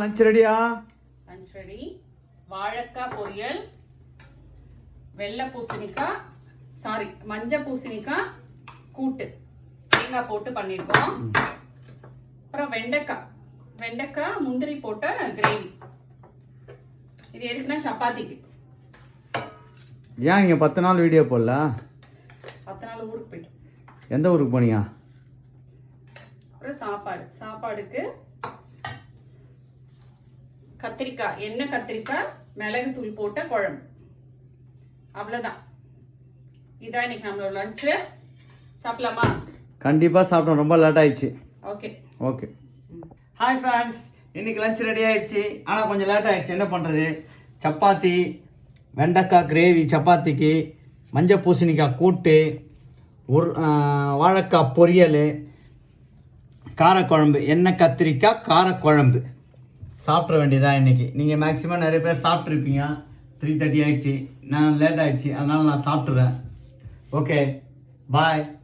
Lunch ரெடியா lunch ready வாழைக்காய் பொரியல். வெள்ளை பூசணிக்காய். சாரி மஞ்சள் பூசணிக்காய். கூட்டு. தேங்காய் போட்டு பண்ணியிருக்கோம் அப்புறம் வெண்டைக்காய். வெண்டைக்காய் முந்திரி போட்ட கிரேவி இது எதுக்குன்னா சப்பாத்திக்கு. ஏன் நீங்கள் பத்து நாள் வீடியோ போடல? பத்து நாள் ஊருக்கு போயிட்டு எந்த ஊருக்கு போனீங்க? அப்புறம் சாப்பாடு. சாப்பாடுக்கு கத்திரிக்காய் எண்ணெய் கத்திரிக்காய்? மிளகு தூள் போட்ட குழம்பு. அவ்வளோதான் இதான் இன்னைக்கு நம்மளோட லஞ்சு சாப்பிடலாமா? கண்டிப்பாக சாப்பிட்டோம் ரொம்ப லேட் ஆயிடுச்சு. ஓகே ஓகே ஹாய் ஃப்ரெண்ட்ஸ் இன்னைக்கு லஞ்ச் ரெடி ஆயிடுச்சு. ஆனால் கொஞ்சம் லேட் ஆயிடுச்சு. என்ன பண்ணுறது சப்பாத்தி வெண்டைக்காய் கிரேவி சப்பாத்திக்கு மஞ்சள் பூசணிக்காய் கூட்டு ஒரு வாழைக்காய் பொரியல் காரக்குழம்பு. எண்ணெய் கத்திரிக்காய்? காரக்குழம்பு. சாப்பிட்ற வேண்டியதா இன்னைக்கு? நீங்கள் மேக்ஸிமம் நிறைய பேர் சாப்பிட்ருப்பீங்க த்ரீ தேர்ட்டி ஆயிடுச்சு. நான் லேட் ஆயிடுச்சு. அதனால் நான் சாப்பிட்றேன் ஓகே பாய்